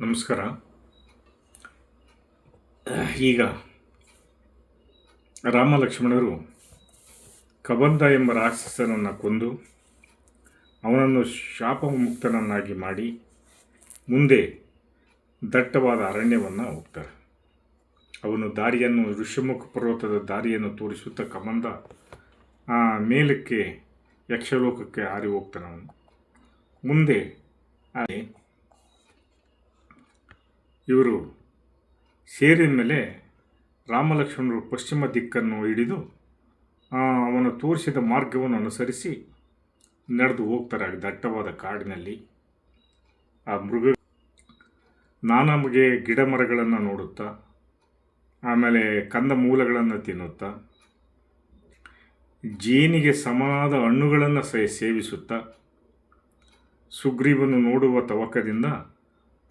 ನಮಸ್ಕಾರ. ಈಗ ರಾಮ ಲಕ್ಷ್ಮಣರು ಕಬಂಧ ಎಂಬ ರಾಕ್ಷಸನನ್ನು ಕೊಂದು ಅವನನ್ನು ಶಾಪ ಮುಕ್ತನನ್ನಾಗಿ ಮಾಡಿ ಮುಂದೆ ದಟ್ಟವಾದ ಅರಣ್ಯವನ್ನು ಹೋಗ್ತಾರೆ. ಅವನು ದಾರಿಯನ್ನು, ಋಷಿಮುಖ ಪರ್ವತದ ದಾರಿಯನ್ನು ತೋರಿಸುತ್ತಾ ಕಬಂಧ, ಆ ಮೇಲಕ್ಕೆ, ಯಕ್ಷಲೋಕಕ್ಕೆ ಹಾರಿ ಹೋಗ್ತಾನೆ ಅವನು ಮುಂದೆ ಇವರು ಸೇರಿದ ಮೇಲೆ ರಾಮಲಕ್ಷ್ಮಣರು ಪಶ್ಚಿಮ ದಿಕ್ಕನ್ನು ಹಿಡಿದು ಅವನು ತೋರಿಸಿದ ಮಾರ್ಗವನ್ನು ಅನುಸರಿಸಿ ನಡೆದು ಹೋಗ್ತಾರೆ ದಟ್ಟವಾದ ಕಾಡಿನಲ್ಲಿ. ಆ ಮೃಗ ನಾನಾ ಬಗೆಯ ಗಿಡ ಮರಗಳನ್ನು ನೋಡುತ್ತಾ, ಆಮೇಲೆ ಕಂದ ಮೂಲಗಳನ್ನು ತಿನ್ನುತ್ತಾ, ಜೇನಿಗೆ ಸಮನಾದ ಹಣ್ಣುಗಳನ್ನು ಸಹ ಸೇವಿಸುತ್ತಾ, ಸುಗ್ರೀವನು ನೋಡುವ ತವಕದಿಂದ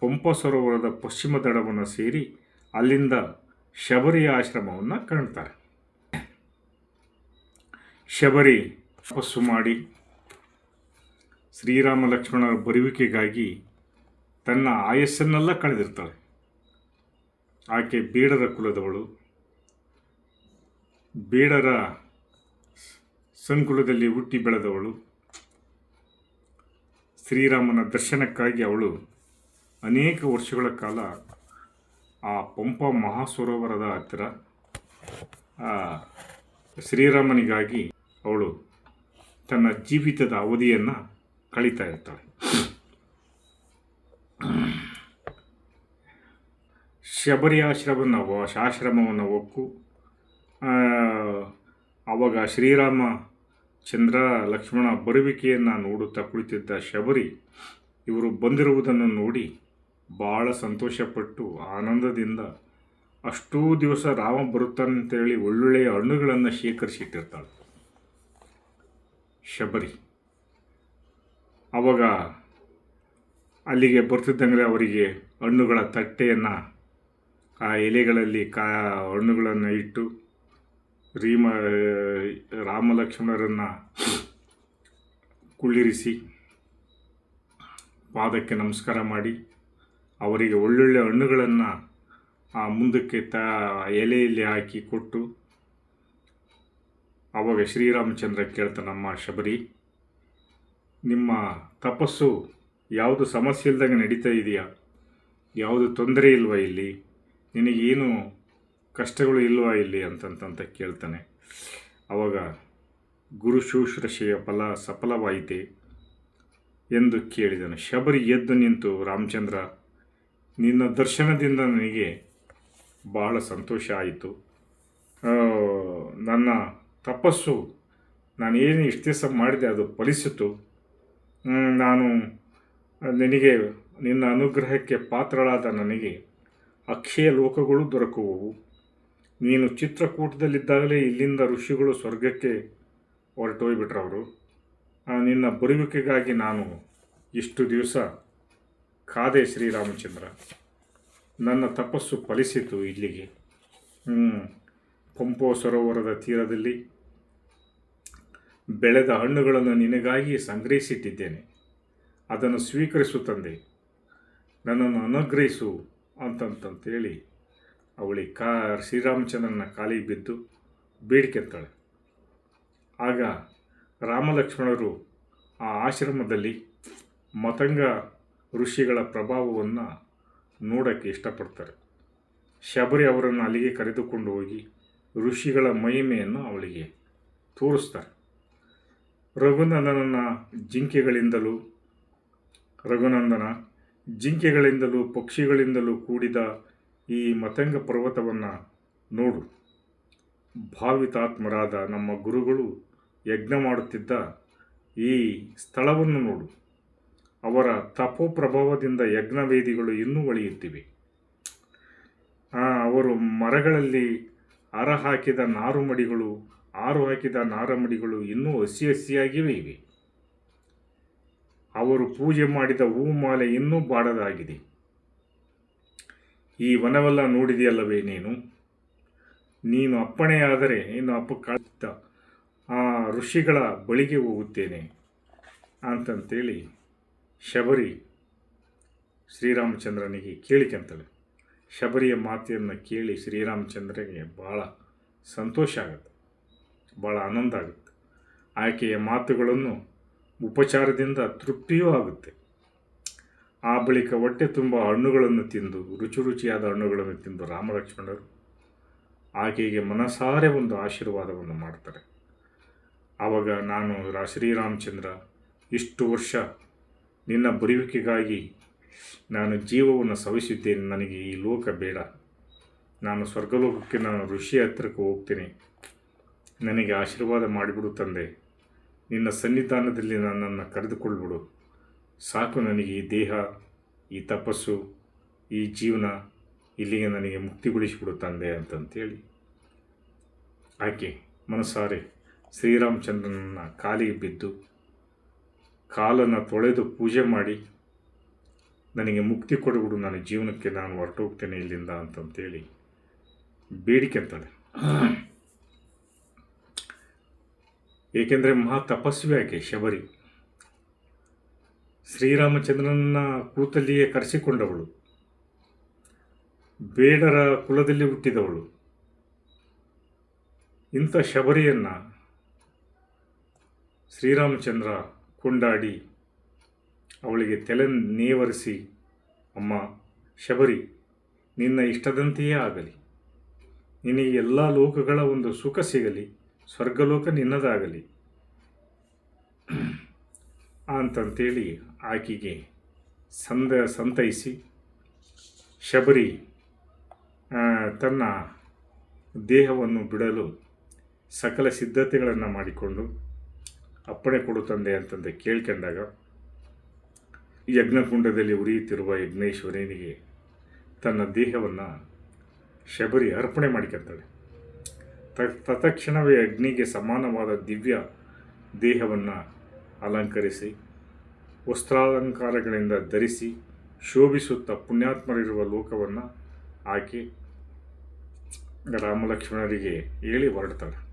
ಪಂಪ ಸರೋವರದ ಪಶ್ಚಿಮ ದಡವನ್ನು ಸೇರಿ ಅಲ್ಲಿಂದ ಶಬರಿಯ ಆಶ್ರಮವನ್ನು ಕಾಣ್ತಾರೆ ಶಬರಿ ತಪಸ್ಸು ಮಾಡಿ ಶ್ರೀರಾಮ ಲಕ್ಷ್ಮಣರ ಬರುವಿಕೆಗಾಗಿ ತನ್ನ ಆಯಸ್ಸನ್ನೆಲ್ಲ ಕಳೆದಿರ್ತಾಳೆ. ಆಕೆ ಬೀಡರ ಕುಲದವಳು. ಬೇಡರ ಸಂಕುಲದಲ್ಲಿ ಹುಟ್ಟಿ ಬೆಳೆದವಳು. ಶ್ರೀರಾಮನ ದರ್ಶನಕ್ಕಾಗಿ ಅವಳು ಅನೇಕ ವರ್ಷಗಳ ಕಾಲ ಆ ಪಂಪ ಮಹಾಸರೋವರದ ಹತ್ತಿರ ಶ್ರೀರಾಮನಿಗಾಗಿ ಅವಳು ತನ್ನ ಜೀವಿತದ ಅವಧಿಯನ್ನು ಕಳೀತಾ ಇರ್ತಾಳೆ. ಶಬರಿ ಆಶ್ರಮವನ್ನು ಆಶ್ರಮವನ್ನು ಒಕ್ಕು ಆವಾಗ ಶ್ರೀರಾಮ ಚಂದ್ರ ಲಕ್ಷ್ಮಣ ಬರುವಿಕೆಯನ್ನು ನೋಡುತ್ತಾ ಕುಳಿತಿದ್ದ ಶಬರಿ ಇವರು ಬಂದಿರುವುದನ್ನು ನೋಡಿ ಭಾಳ ಸಂತೋಷಪಟ್ಟು ಆನಂದದಿಂದ ಅಷ್ಟೂ ದಿವಸ ರಾಮ ಬರುತ್ತಾನಂತೇಳಿ ಒಳ್ಳೊಳ್ಳೆಯ ಹಣ್ಣುಗಳನ್ನು ಶೇಖರಿಸಿಟ್ಟಿರ್ತಾಳೆ. ಶಬರಿ. ಅವಾಗ ಅಲ್ಲಿಗೆ ಬರ್ತಿದ್ದಂಗೆ ಅವರಿಗೆ ಹಣ್ಣುಗಳ ತಟ್ಟೆಯನ್ನು ಆ ಎಲೆಗಳಲ್ಲಿ ಕಾ ಹಣ್ಣುಗಳನ್ನು ಇಟ್ಟು ರೀಮ, ರಾಮಲಕ್ಷ್ಮಣರನ್ನು ಕುಳ್ಳಿರಿಸಿ ಪಾದಕ್ಕೆ ನಮಸ್ಕಾರ ಮಾಡಿ ಅವರಿಗೆ ಒಳ್ಳೊಳ್ಳೆ ಹಣ್ಣುಗಳನ್ನು ಆ ಮುಂದಕ್ಕೆ ತ, ಎಲೆಯಲ್ಲಿ ಹಾಕಿ ಕೊಟ್ಟು ಆವಾಗ ಶ್ರೀರಾಮಚಂದ್ರ ಕೇಳ್ತಾನಮ್ಮ ಶಬರಿ, ನಿಮ್ಮ ತಪಸ್ಸು ಯಾವುದು ಸಮಸ್ಯೆ ಇಲ್ದಂಗೆ ನಡೀತಾ ಇದೆಯಾ? ಯಾವುದು ತೊಂದರೆ ಇಲ್ವಾ ಇಲ್ಲಿ? ನಿನಗೇನು ಕಷ್ಟಗಳು ಇಲ್ವಾ ಇಲ್ಲಿ? ಅಂತಂತಂತ ಕೇಳ್ತಾನೆ. ಆವಾಗ ಗುರು ಶುಶ್ರೂಷೆಯ ಫಲ ಸಫಲವಾಯಿತೆ ಎಂದು ಕೇಳಿದನು. ಶಬರಿ ಎದ್ದು ನಿಂತು, ರಾಮಚಂದ್ರ ನಿನ್ನ ದರ್ಶನದಿಂದ ನನಗೆ ಬಹಳ ಸಂತೋಷ ಆಯಿತು. ನನ್ನ ತಪಸ್ಸು ನಾನು ಏನು ಇಷ್ಟು ದಿವಸ ಮಾಡಿದೆ ಅದು ಫಲಿಸಿತು. ನಾನು ನಿನಗೆ, ನಿನ್ನ ಅನುಗ್ರಹಕ್ಕೆ ಪಾತ್ರಳಾದ ನನಗೆ ಅಕ್ಷಯ ಲೋಕಗಳು ದೊರಕುವವು. ನೀನು ಚಿತ್ರಕೂಟದಲ್ಲಿದ್ದಾಗಲೇ ಇಲ್ಲಿಂದ ಋಷಿಗಳು ಸ್ವರ್ಗಕ್ಕೆ ಹೊರಟೋಗ್ಬಿಟ್ರವರು ನಿನ್ನ ಬರುವಿಕೆಗಾಗಿ ನಾನು ಇಷ್ಟು ದಿವಸ ಕಾದೆ ಶ್ರೀರಾಮಚಂದ್ರ. ನನ್ನ ತಪಸ್ಸು ಫಲಿಸಿತು ಇಲ್ಲಿಗೆ. ಹ್ಞೂ ಪಂಪೋ ಸರೋವರದ ತೀರದಲ್ಲಿ ಬೆಳೆದ ಹಣ್ಣುಗಳನ್ನು ನಿನಗಾಗಿ ಸಂಗ್ರಹಿಸಿಟ್ಟಿದ್ದೇನೆ. ಅದನ್ನು ಸ್ವೀಕರಿಸು ತಂದೆ. ನನ್ನನ್ನು ಅನುಗ್ರಹಿಸು ಅಂತಂತಂತೇಳಿ ಅವಳಿ ಕಾ ಶ್ರೀರಾಮಚಂದ್ರನ ಕಾಲಿಗೆ ಬಿದ್ದು ಬೇಡ್ಕೆಂತಾಳೆ ಆಗ ರಾಮಲಕ್ಷ್ಮಣರು ಆ ಆಶ್ರಮದಲ್ಲಿ ಮತಂಗ ಋಷಿಗಳ ಪ್ರಭಾವವನ್ನು ನೋಡೋಕ್ಕೆ ಇಷ್ಟಪಡ್ತಾರೆ. ಶಬರಿ ಅವರನ್ನು ಅಲ್ಲಿಗೆ ಕರೆದುಕೊಂಡು ಹೋಗಿ ಋಷಿಗಳ ಮಹಿಮೆಯನ್ನು ಅವಳಿಗೆ ತೋರಿಸ್ತಾರೆ. ರಘುನಂದನನ ಜಿಂಕೆಗಳಿಂದಲೂ, ರಘುನಂದನ ಜಿಂಕೆಗಳಿಂದಲೂ, ಪಕ್ಷಿಗಳಿಂದಲೂ ಕೂಡಿದ ಈ ಮತಂಗ ಪರ್ವತವನ್ನು ನೋಡು. ಭಾವಿತಾತ್ಮರಾದ ನಮ್ಮ ಗುರುಗಳು ಯಜ್ಞ ಮಾಡುತ್ತಿದ್ದ ಈ ಸ್ಥಳವನ್ನು ನೋಡು. ಅವರ ತಪೋ ಪ್ರಭಾವದಿಂದ ಯಜ್ಞವೇದಿಗಳು ಇನ್ನೂ ಒಳಿಯುತ್ತಿವೆ. ಅವರು ಮರಗಳಲ್ಲಿ ಅರ ಹಾಕಿದ ನಾರುಮಡಿಗಳು ಆರು ಹಾಕಿದ ನಾರಮಡಿಗಳು ಇನ್ನೂ ಹಸಿ ಹಸಿಯಾಗಿವೆ ಇವೆ. ಅವರು ಪೂಜೆ ಮಾಡಿದ ಹೂಮಾಲೆ ಇನ್ನೂ ಬಾಡದಾಗಿದೆ. ಈ ವನವೆಲ್ಲ ನೋಡಿದೆಯಲ್ಲವೇ ನೀನು? ನೀನು ಅಪ್ಪಣೆಯಾದರೆ ನೀನು ಅಪ್ಪ ಕಾಳ್ತ ಆ ಋಷಿಗಳ ಬಳಿಗೆ ಹೋಗುತ್ತೇನೆ, ಅಂತಂತೇಳಿ ಶಬರಿ ಶ್ರೀರಾಮಚಂದ್ರನಿಗೆ ಕೇಳಿಕೊಂತಾಳೆ ಶಬರಿಯ ಮಾತೆಯನ್ನು ಕೇಳಿ ಶ್ರೀರಾಮಚಂದ್ರನಿಗೆ ಭಾಳ ಸಂತೋಷ ಆಗುತ್ತೆ, ಭಾಳ ಆನಂದ ಆಗುತ್ತೆ. ಆಕೆಯ ಮಾತುಗಳನ್ನು ಉಪಚಾರದಿಂದ ತೃಪ್ತಿಯೂ ಆಗುತ್ತೆ. ಆ ಬಳಿಕ ಹೊಟ್ಟೆ ತುಂಬ ಹಣ್ಣುಗಳನ್ನು ತಿಂದು, ರುಚಿ ರುಚಿಯಾದ ಹಣ್ಣುಗಳನ್ನು ತಿಂದು ರಾಮಲಕ್ಷ್ಮಣರು ಆಕೆಗೆ ಮನಸಾರೆ ಒಂದು ಆಶೀರ್ವಾದವನ್ನು ಮಾಡ್ತಾರೆ. ಆವಾಗ ನಾನು ರಾ- ಶ್ರೀರಾಮಚಂದ್ರ ಇಷ್ಟು ವರ್ಷ ನಿನ್ನ ಬರುವಿಕೆಗಾಗಿ ನಾನು ಜೀವವನ್ನು ಸವಿಸುತ್ತೇನೆ ನನಗೆ ಈ ಲೋಕ ಬೇಡ. ನಾನು ಸ್ವರ್ಗಲೋಕಕ್ಕೆ ನಾನು ಋಷಿ ಹತ್ತಿರಕ್ಕೆ ಹೋಗ್ತೀನಿ. ನನಗೆ ಆಶೀರ್ವಾದ ಮಾಡಿಬಿಡು ತಂದೆ. ನಿನ್ನ ಸನ್ನಿಧಾನದಲ್ಲಿ ನನ್ನನ್ನು ಕರೆದುಕೊಳ್ಬಿಡು. ಸಾಕು ನನಗೆ ಈ ದೇಹ, ಈ ತಪಸ್ಸು, ಈ ಜೀವನ ಇಲ್ಲಿಗೆ ನನಗೆ ಮುಕ್ತಿಗೊಳಿಸಿಬಿಡು ತಂದೆ ಅಂತಂತೇಳಿ. ಆಕೆ ಮನಸಾರೆ ಶ್ರೀರಾಮಚಂದ್ರನನ್ನು ಕಾಲಿಗೆ ಬಿದ್ದು ಕಾಲನ್ನು ತೊಳೆದು ಪೂಜೆ ಮಾಡಿ ನನಗೆ ಮುಕ್ತಿ ಕೊಡುಬಿಡು ನನ್ನ ಜೀವನಕ್ಕೆ ನಾನು ಹೊರಟೋಗ್ತೇನೆ ಇಲ್ಲಿಂದ ಅಂತಂತೇಳಿ ಬೇಡಿಕೆ ಅಂತಾಳೆ ಏಕೆಂದರೆ ಮಹಾ ತಪಸ್ವಿ ಆಕೆ ಶಬರಿ. ಶ್ರೀರಾಮಚಂದ್ರನನ್ನ ಕೂತಲ್ಲಿಯೇ ಕರೆಸಿಕೊಂಡವಳು. ಬೇಡರ ಕುಲದಲ್ಲಿ ಹುಟ್ಟಿದವಳು. ಇಂಥ ಶಬರಿಯನ್ನು ಶ್ರೀರಾಮಚಂದ್ರ ಕೊಂಡಾಡಿ, ಅವಳಿಗೆ ತಲೆ ನೇವರಿಸಿ, ಅಮ್ಮ, ಶಬರಿ, ನಿನ್ನ ಇಷ್ಟದಂತೆಯೇ ಆಗಲಿ. ನಿನಗೆ ಎಲ್ಲ ಲೋಕಗಳ ಒಂದು ಸುಖ ಸಿಗಲಿ, ಸ್ವರ್ಗಲೋಕ ನಿನ್ನದಾಗಲಿ. ಅಂತಂತೇಳಿ ಆಕೆಗೆ ಸಂದ ಸಂತೈಸಿ, ಶಬರಿ ತನ್ನ ದೇಹವನ್ನು ಬಿಡಲು ಸಕಲ ಸಿದ್ಧತೆಗಳನ್ನು ಮಾಡಿಕೊಂಡು ಅಪ್ಪಣೆ ಕೊಡು ತಂದೆ ಅಂತಂದು ಕೇಳ್ಕೊಂಡಾಗ ಯಜ್ಞಕುಂಡದಲ್ಲಿ ಉರಿಯುತ್ತಿರುವ ಯಜ್ಞೇಶ್ವರನಿಗೆ ತನ್ನ ದೇಹವನ್ನು ಶಬರಿ ಅರ್ಪಣೆ ಮಾಡಿಕೊಳ್ತಾಳೆ ತತ್ಕ್ಷಣವೇ ಅಗ್ನಿಗೆ ಸಮಾನವಾದ ದಿವ್ಯ ದೇಹವನ್ನು ಅಲಂಕರಿಸಿ, ವಸ್ತ್ರಾಲಂಕಾರಗಳಿಂದ ಧರಿಸಿ, ಶೋಭಿಸುತ್ತಾ ಪುಣ್ಯಾತ್ಮರಿರುವ ಲೋಕವನ್ನು ಆಕೆ ರಾಮಲಕ್ಷ್ಮಣರಿಗೆ ಹೇಳಿ ಹೊರಡ್ತಾಳೆ.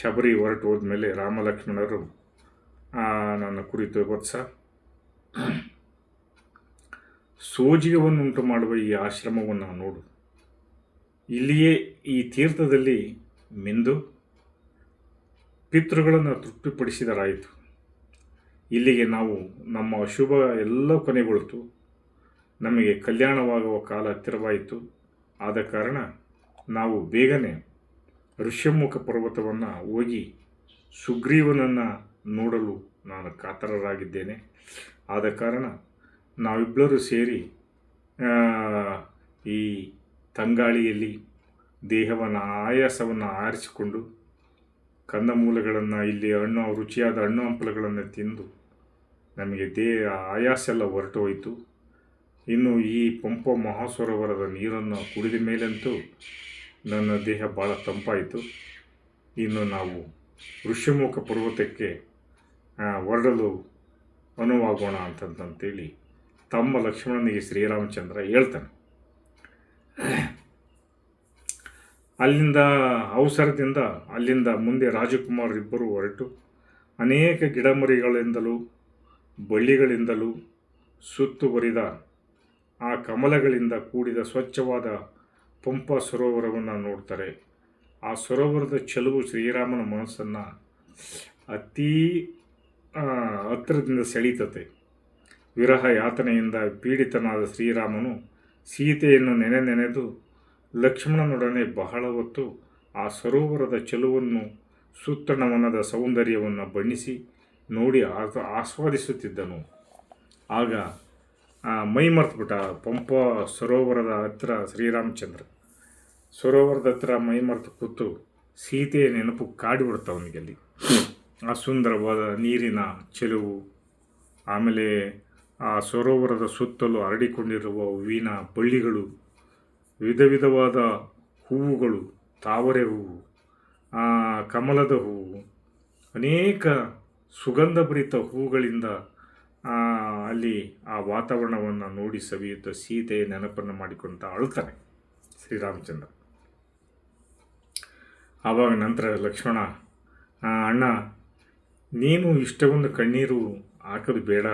ಶಬರಿ ಹೊರಟು ಹೋದ್ಮೇಲೆ ರಾಮಲಕ್ಷ್ಮಣರು ನನ್ನ ಕುರಿತು ವತ್ಸ. ಸೋಜಿಗವನ್ನುಂಟು ಮಾಡುವ ಈ ಆಶ್ರಮವನ್ನು ನೋಡು. ಇಲ್ಲಿಯೇ ಈ ತೀರ್ಥದಲ್ಲಿ ಮಿಂದು ಪಿತೃಗಳನ್ನು ತೃಪ್ತಿಪಡಿಸಿದರಾಯಿತು. ಇಲ್ಲಿಗೆ ನಾವು ನಮ್ಮ ಅಶುಭ ಎಲ್ಲ ಕೊನೆಗೊಳ್ತು. ನಮಗೆ ಕಲ್ಯಾಣವಾಗುವ ಕಾಲ ಹತ್ತಿರವಾಯಿತು ಆದ ಕಾರಣ ನಾವು ಬೇಗನೆ ಋಷ್ಯಮುಖ ಪರ್ವತವನ್ನು ಹೋಗಿ ಸುಗ್ರೀವನನ್ನು ನೋಡಲು ನಾನು ಕಾತರರಾಗಿದ್ದೇನೆ. ಆದ ಕಾರಣ ನಾವಿಬ್ಬರೂ ಸೇರಿ ಈ ತಂಗಾಳಿಯಲ್ಲಿ ದೇಹವನ್ನು, ಆಯಾಸವನ್ನು ಆರಿಸಿಕೊಂಡು ಕಂದಮೂಲಗಳನ್ನು ಇಲ್ಲಿ ಹಣ್ಣು, ರುಚಿಯಾದ ಹಣ್ಣು ಹಂಪಲುಗಳನ್ನು ತಿಂದು ನಮಗೆ ದೇಹ, ಆಯಾಸ ಎಲ್ಲ ಹೊರಟು ಹೋಯಿತು. ಇನ್ನು ಈ ಪಂಪ ಮಹಾಸರೋವರದ ನೀರನ್ನು ಕುಡಿದ ಮೇಲಂತೂ ನನ್ನ ದೇಹ ಭಾಳ ತಂಪಾಯಿತು. ಇನ್ನು ನಾವು ಋಷ್ಯಮುಖ ಪರ್ವತಕ್ಕೆ ಹೊರಡಲು ಅನುವಾಗೋಣ ಅಂತಂತಂತೇಳಿ ತಮ್ಮ ಲಕ್ಷ್ಮಣನಿಗೆ ಶ್ರೀರಾಮಚಂದ್ರ ಹೇಳ್ತಾನೆ. ಅಲ್ಲಿಂದ ಅವಸರದಿಂದ ಅಲ್ಲಿಂದ ಮುಂದೆ ರಾಜಕುಮಾರರಿಬ್ಬರು ಹೊರಟು. ಅನೇಕ ಗಿಡಮರಿಗಳಿಂದಲೂ, ಬಳ್ಳಿಗಳಿಂದಲೂ ಸುತ್ತುವರಿದ ಆ ಕಮಲಗಳಿಂದ ಕೂಡಿದ ಸ್ವಚ್ಛವಾದ ಪಂಪ ಸರೋವರವನ್ನು ನೋಡ್ತಾರೆ. ಆ ಸರೋವರದ ಚೆಲುವು ಶ್ರೀರಾಮನ ಮನಸ್ಸನ್ನು ಅತೀ ಹತ್ತಿರದಿಂದ ಸೆಳೀತತೆ. ವಿರಹ ಯಾತನೆಯಿಂದ ಪೀಡಿತನಾದ ಶ್ರೀರಾಮನು ಸೀತೆಯನ್ನು ನೆನೆ ನೆನೆದು ಲಕ್ಷ್ಮಣನೊಡನೆ ಬಹಳ ಹೊತ್ತು ಆ ಸರೋವರದ ಚೆಲುವನ್ನು, ಸುತ್ತಣವನದ ಸೌಂದರ್ಯವನ್ನು ಬಣ್ಣಿಸಿ ನೋಡಿ ಆಸ ಆಸ್ವಾದಿಸುತ್ತಿದ್ದನು. ಆಗ ಮೈ ಮರೆತುಬಿಟ್ಟ ಪಂಪ ಸರೋವರದ ಹತ್ತಿರ ಶ್ರೀರಾಮಚಂದ್ರ ಸರೋವರದ ಹತ್ರ ಮೈ ಮರೆತು ಕೂತು ಸೀತೆಯ ನೆನಪು ಕಾಡಿಬಿಡ್ತ ಅವನಿಗೆ ಅಲ್ಲಿ ಆ ಸುಂದರವಾದ ನೀರಿನ ಚೆಲುವು, ಆಮೇಲೆ ಆ ಸರೋವರದ ಸುತ್ತಲೂ ಹರಡಿಕೊಂಡಿರುವ ಹೂವಿನ ಬಳ್ಳಿಗಳು, ವಿಧ ವಿಧವಾದ ಹೂವುಗಳು, ತಾವರೆ ಹೂವು ಕಮಲದ ಹೂವು, ಅನೇಕ ಸುಗಂಧಭರಿತ ಹೂಗಳಿಂದ ಅಲ್ಲಿ ಆ ವಾತಾವರಣವನ್ನು ನೋಡಿ ಸವಿಯುತ್ತ ಸೀತೆಯ ನೆನಪನ್ನು ಮಾಡಿಕೊಂತ ಅಳ್ತಾನೆ ಶ್ರೀರಾಮಚಂದ್ರ. ಆವಾಗ ನಂತರ ಲಕ್ಷ್ಮಣ ಅಣ್ಣ, ನೀನು ಇಷ್ಟೊಂದು ಕಣ್ಣೀರು ಹಾಕೋದು ಬೇಡ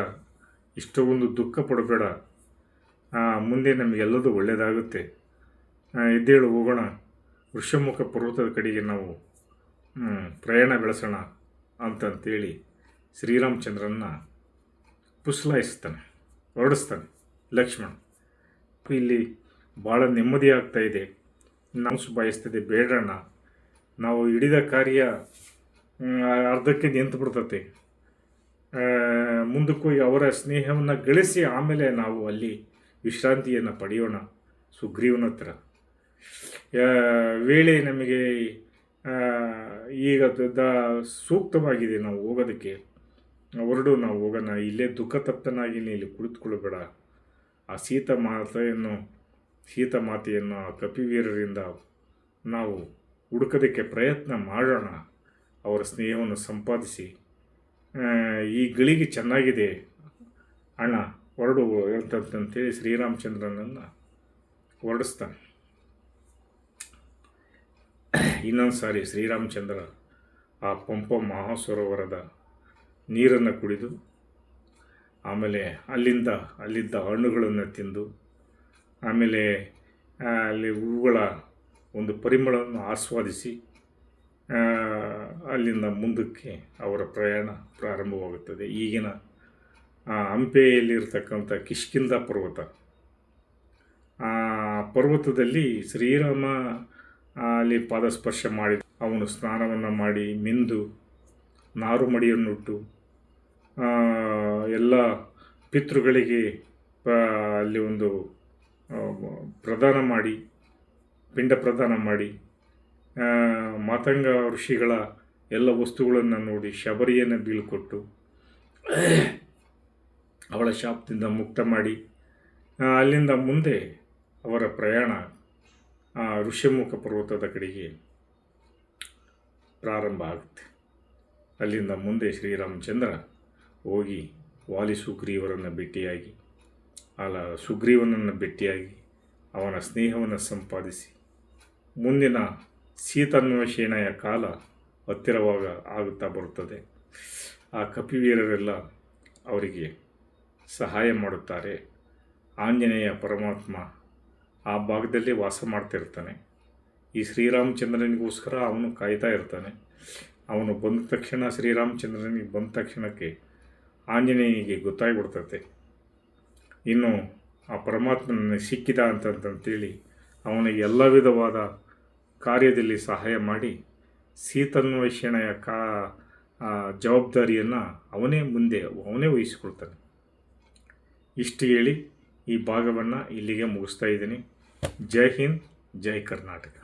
ಇಷ್ಟೊಂದು ದುಃಖ ಪಡಬೇಡ. ಮುಂದೆ ನಮಗೆಲ್ಲದೂ ಒಳ್ಳೆಯದಾಗುತ್ತೆ ಎದ್ದೇಳು ಹೋಗೋಣ. ವೃಷಮುಖ ಪರ್ವತದ ಕಡೆಗೆ ನಾವು ಪ್ರಯಾಣ ಬೆಳೆಸೋಣ ಅಂತಂತೇಳಿ ಶ್ರೀರಾಮಚಂದ್ರನ್ನ ಪುಸ್ಲಾಯಿಸ್ತಾನೆ, ಹೊರಡಿಸ್ತಾನೆ ಲಕ್ಷ್ಮಣ. ಇಲ್ಲಿ ಭಾಳ ನೆಮ್ಮದಿ ಆಗ್ತಾ ಇದೆ. ನಾವು ಬಯಸ್ತದೆ, ಬೇಡಣ್ಣ. ನಾವು ಹಿಡಿದ ಕಾರ್ಯ ಅರ್ಧಕ್ಕೆ ನಿಂತು ಬಿಡ್ತತಿ. ಮುಂದಕ್ಕೆ ಅವರ ಸ್ನೇಹವನ್ನು ಗಳಿಸಿ ಆಮೇಲೆ ನಾವು ಅಲ್ಲಿ ವಿಶ್ರಾಂತಿಯನ್ನು ಪಡೆಯೋಣ, ಸುಗ್ರೀವನ ಹತ್ರ. ವೇಳೆ ನಮಗೆ ಈಗ ದ- ಸೂಕ್ತವಾಗಿದೆ ನಾವು ಹೋಗೋದಕ್ಕೆ, ಹೊರಡು ನಾವು ಹೋಗೋಣ. ಇಲ್ಲೇ ದುಃಖ ತಪ್ತನಾಗಿ ಇಲ್ಲಿ ಕುಳಿತುಕೊಳ್ಳಬೇಡ. ಆ ಸೀತ ಮಾತೆಯನ್ನು ಸೀತ ಮಾತೆಯನ್ನು ಆ ಕಪಿವೀರರಿಂದ ನಾವು ಹುಡುಕೋದಕ್ಕೆ ಪ್ರಯತ್ನ ಮಾಡೋಣ. ಅವರ ಸ್ನೇಹವನ್ನು ಸಂಪಾದಿಸಿ. ಈ ಗಳಿಗೆ ಚೆನ್ನಾಗಿದೆ. ಅಣ್ಣ, ಹೊರಡು ಹೇಳ್ತಂತೇಳಿ ಶ್ರೀರಾಮಚಂದ್ರನನ್ನು ಹೊರಡಿಸ್ತಾನೆ. ಇನ್ನೊಂದು ಸಾರಿ ಶ್ರೀರಾಮಚಂದ್ರ ಆ ಪಂಪ ಮಹಾಸರೋವರದ ನೀರನ್ನು ಕುಡಿದು, ಆಮೇಲೆ ಅಲ್ಲಿಂದ, ಅಲ್ಲಿದ್ದ ಹಣ್ಣುಗಳನ್ನು ತಿಂದು, ಆಮೇಲೆ ಅಲ್ಲಿ ಹೂಗಳ ಒಂದು ಪರಿಮಳವನ್ನು ಆಸ್ವಾದಿಸಿ ಅಲ್ಲಿಂದ ಮುಂದಕ್ಕೆ ಅವರ ಪ್ರಯಾಣ ಪ್ರಾರಂಭವಾಗುತ್ತದೆ. ಈಗಿನ ಹಂಪೆಯಲ್ಲಿರ್ತಕ್ಕಂಥ ಕಿಷ್ಕಿಂದ ಪರ್ವತ. ಆ ಪರ್ವತದಲ್ಲಿ ಶ್ರೀರಾಮ ಅಲ್ಲಿ ಪಾದಸ್ಪರ್ಶ ಮಾಡಿ, ಅವನು ಸ್ನಾನವನ್ನು ಮಾಡಿ, ಮಿಂದು ನಾರುಮಡಿಯನ್ನುಟ್ಟು ಎಲ್ಲ ಪಿತೃಗಳಿಗೆ ಅಲ್ಲಿ ಒಂದು ಪ್ರದಾನ ಮಾಡಿ ಪಿಂಡ ಪ್ರದಾನ ಮಾಡಿ ಮಾತಂಗ ಋಷಿಗಳ ಎಲ್ಲ ವಸ್ತುಗಳನ್ನು ನೋಡಿ ಶಬರಿಯನ್ನು ಬೀಳ್ಕೊಟ್ಟು ಅವಳ ಶಾಪದಿಂದ ಮುಕ್ತ ಮಾಡಿ ಅಲ್ಲಿಂದ ಮುಂದೆ ಅವರ ಪ್ರಯಾಣ ಆ, ಋಷ್ಯಮುಖ ಪರ್ವತದ ಕಡೆಗೆ ಪ್ರಾರಂಭ ಆಗುತ್ತೆ. ಅಲ್ಲಿಂದ ಮುಂದೆ ಶ್ರೀರಾಮಚಂದ್ರ ಹೋಗಿ ವಾಲಿ ಸುಗ್ರೀವರನ್ನು ಭೇಟಿಯಾಗಿ ಅಲ್ಲ ಸುಗ್ರೀವನನ್ನು ಭೇಟಿಯಾಗಿ ಅವನ ಸ್ನೇಹವನ್ನು ಸಂಪಾದಿಸಿ ಮುಂದಿನ ಶೀತನ್ವೇಷಣೆಯ ಕಾಲ ಹತ್ತಿರವಾಗ ಆಗುತ್ತಾ ಬರುತ್ತದೆ. ಆ ಕಪಿವೀರರೆಲ್ಲ ಅವರಿಗೆ ಸಹಾಯ ಮಾಡುತ್ತಾರೆ. ಆಂಜನೇಯ ಪರಮಾತ್ಮ ಆ ಭಾಗದಲ್ಲಿ ವಾಸ ಮಾಡ್ತಿರ್ತಾನೆ. ಈ ಶ್ರೀರಾಮಚಂದ್ರನಿಗೋಸ್ಕರ ಅವನು ಕಾಯ್ತಾ ಇರ್ತಾನೆ. ಅವನು ಬಂದ ತಕ್ಷಣ ಶ್ರೀರಾಮಚಂದ್ರನಿಗೆ ಬಂದ ತಕ್ಷಣಕ್ಕೆ ಆಂಜನೇಯನಿಗೆ ಗೊತ್ತಾಗ್ಬಿಡ್ತತೆ. ಇನ್ನು ಆ ಪರಮಾತ್ಮನ ಸಿಕ್ಕಿದ ಅಂತಂತಂತೇಳಿ ಅವನಿಗೆ ಎಲ್ಲ ವಿಧವಾದ ಕಾರ್ಯದಲ್ಲಿ ಸಹಾಯ ಮಾಡಿ ಸೀತನ್ವೇಷಣೆಯ ಕಾ ಜವಾಬ್ದಾರಿಯನ್ನು ಅವನೇ ಮುಂದೆ, ಅವನೇ ವಹಿಸಿಕೊಳ್ತಾನೆ ಇಷ್ಟು ಹೇಳಿ ಈ ಭಾಗವನ್ನು ಇಲ್ಲಿಗೆ ಮುಗಿಸ್ತಾ ಇದ್ದೀನಿ. ಜೈ ಹಿಂದ್, ಜೈ ಕರ್ನಾಟಕ.